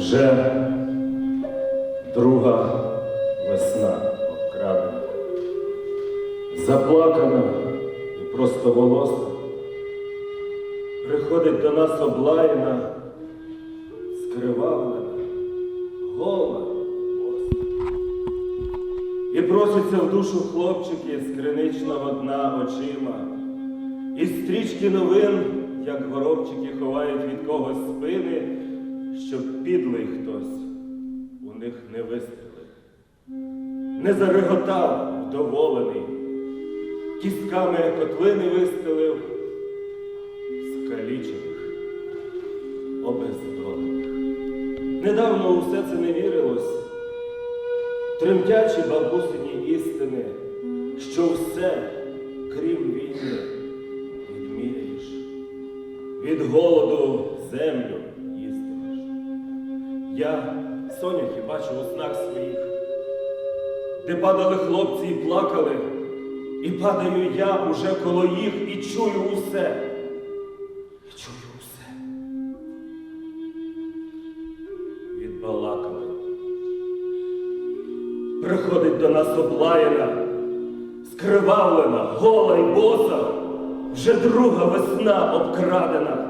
Вже друга весна обкрадена, заплакана і просто волоса. Приходить до нас облаяна, скривавлена, гола боса. І проситься в душу хлопчики з криничного дна очима. І стрічки новин, як горобчики, ховають від когось спини, щоб підлий хтось у них не вистрелив. Не зареготав вдоволений, кістками котлини вистелив, скалічених, обездолених. Недавно у все це не вірилось, тремтячі бабусині істини, що все, крім війни, відміряєш, від голоду землю. Я соняхи бачу у снах своїх, де падали хлопці і плакали, і падаю я уже коло їх і чую усе. І чую усе. Відбалакали. Приходить до нас облаяна, скривавлена, гола й боса, вже друга весна обкрадена,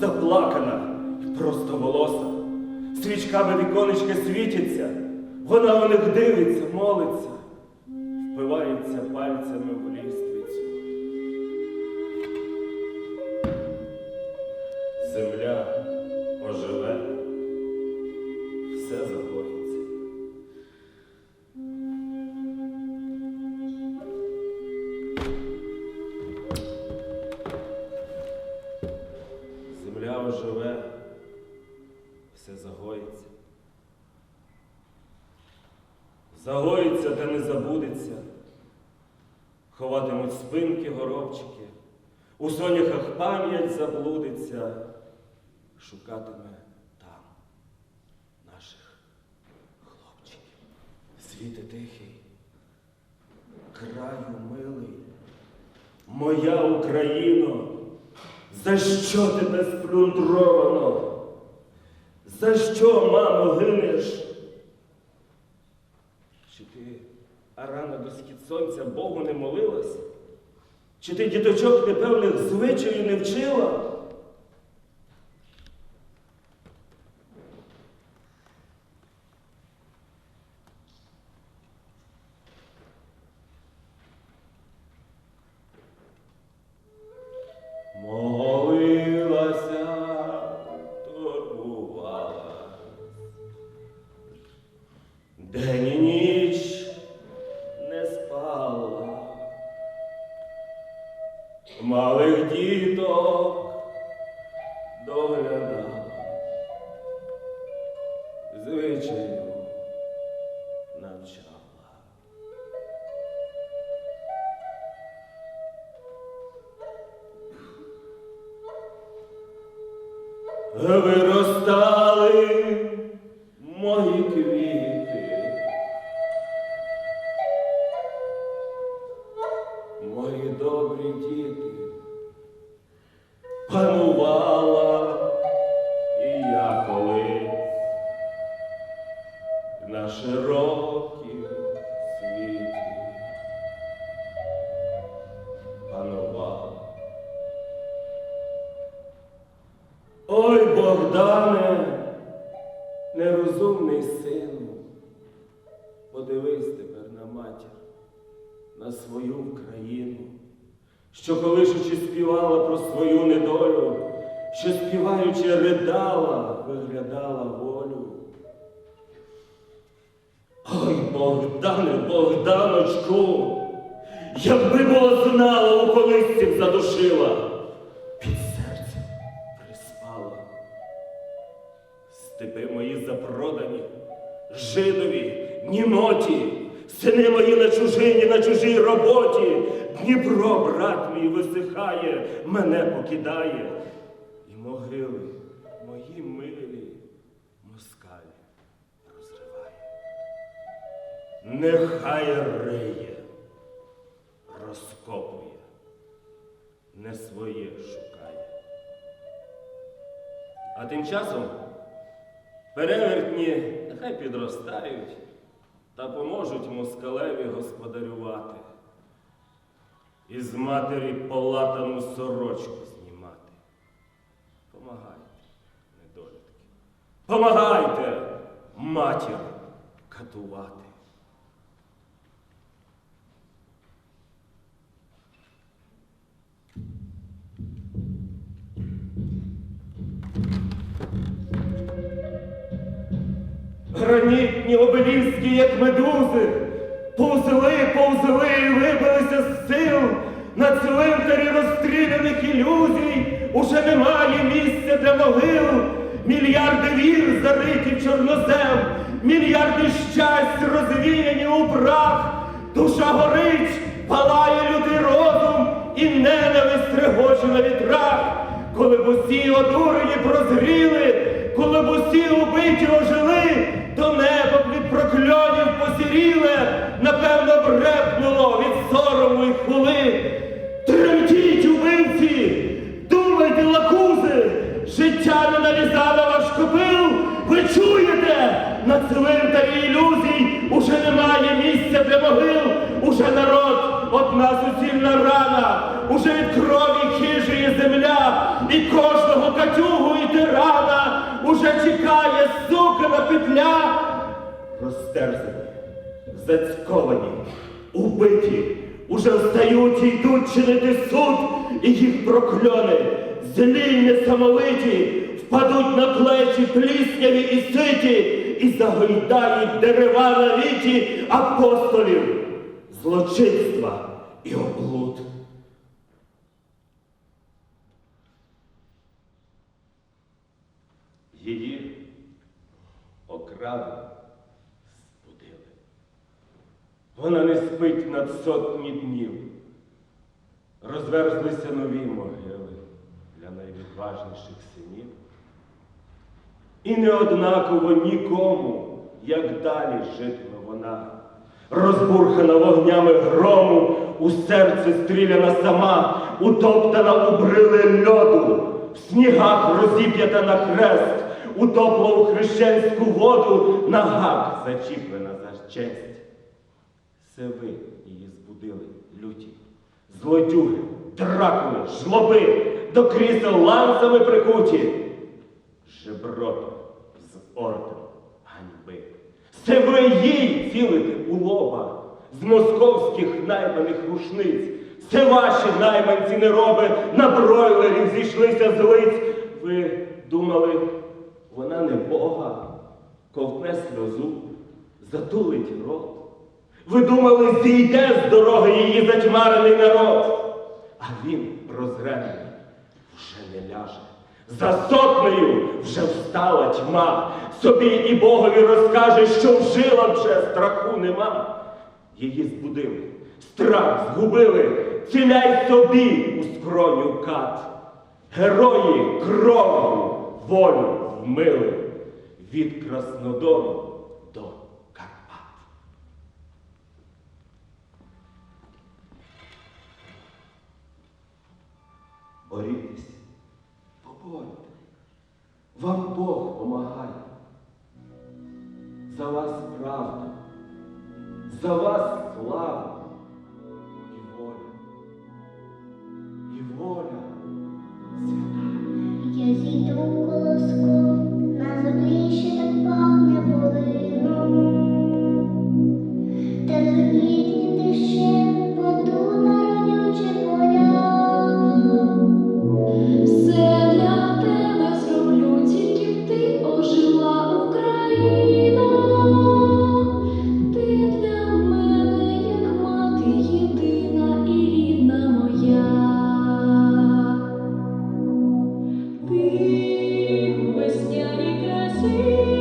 заплакана і просто волоса. Свічками віконечки світяться, вона у них дивиться, молиться, впивається пальцями в ліствицю. Земля Загоїться та не забудеться. Ховатимуть спинки горобчики, у соняхах пам'ять заблудиться, шукатиме там наших хлопчиків. Світи тихий, краю милий, моя Україно, за що тебе сплюндровано? За що, мамо, гинеш? Чи рано до схід сонця Богу не молилась? Чи ти діточок непевних звичаю не вчила? Малих діток доглядала. Звичаю навчала. Виростали мої квіти, на широкім світі панувала. Ой, Богдане, нерозумний сину, подивись тепер на матір, на свою країну, що колишучи співала про свою недолю, що співаючи ридала, виглядала волю. Ой, Богдане, Богданочку, якби було знала, у колисці задушила, під серцем приспала. Степи мої запродані, жидові, німоті, сини мої на чужині, на чужій роботі. Дніпро, брат мій, висихає, мене покидає. І могили мої милі Нехай риє, розкопує, не своє шукає. А тим часом Перевертні нехай підростають та поможуть москалеві господарювати. Із матері полатану сорочку знімати. Помагайте, недолюдки. Помагайте, матір, катувати. Гранітні обеліски, як медузи, повзли, повзли і вибилися з сил. На цвинтарі розстріляних ілюзій уже немає місця для могил. Мільярди вір зариті в чорнозем, мільярди щастя розвіяні у прах. Душа горить, палає лютий розум, і ненависть трегоче на вітрах. Коли б усі одурені прозріли, коли б усі убиті ожили, уже від крові хижує земля, і кожного катюгу і тирана уже чекає сукана петля. Розтерзані, зацьковані, убиті, уже встають і йдуть чинити суд, і їх прокльони, злі й несамовиті, впадуть на плечі плісняві і ситі, і загойдають дерева на віті апостолів, злочинства і облуд. Її окрали, збудили. Вона не спить над сотні днів. Розверзлися нові могили для найвідважніших синів. І не однаково нікому, як далі житиме вона. Розбурхана вогнями грому, у серце стріляна сама, утоптана у брили льоду, в снігах розіп'ята на хрест, у хрещенську воду, на гак зачіплена за честь. Це ви її збудили, люті, злодюги, дракули, жлоби, до крісел ланцями прикуті, жеброто з орденом ганьби. Це ви їй цілите у лоба з московських найманих рушниць. Це ваші найманці нероби на бройлерів зійшлися з лиць. Ви думали, вона не Бога, ковтне сльозу, затулить рот. Ви думали, зійде з дороги її затьмарений народ, а він прозрений вже не ляже. За сотнею вже встала тьма, собі і Богові розкаже, що в жилах вже страху нема. Її збудили, страх згубили, ціляй собі у скроню кат. Герої кров'ю волю вмили від Краснодону You.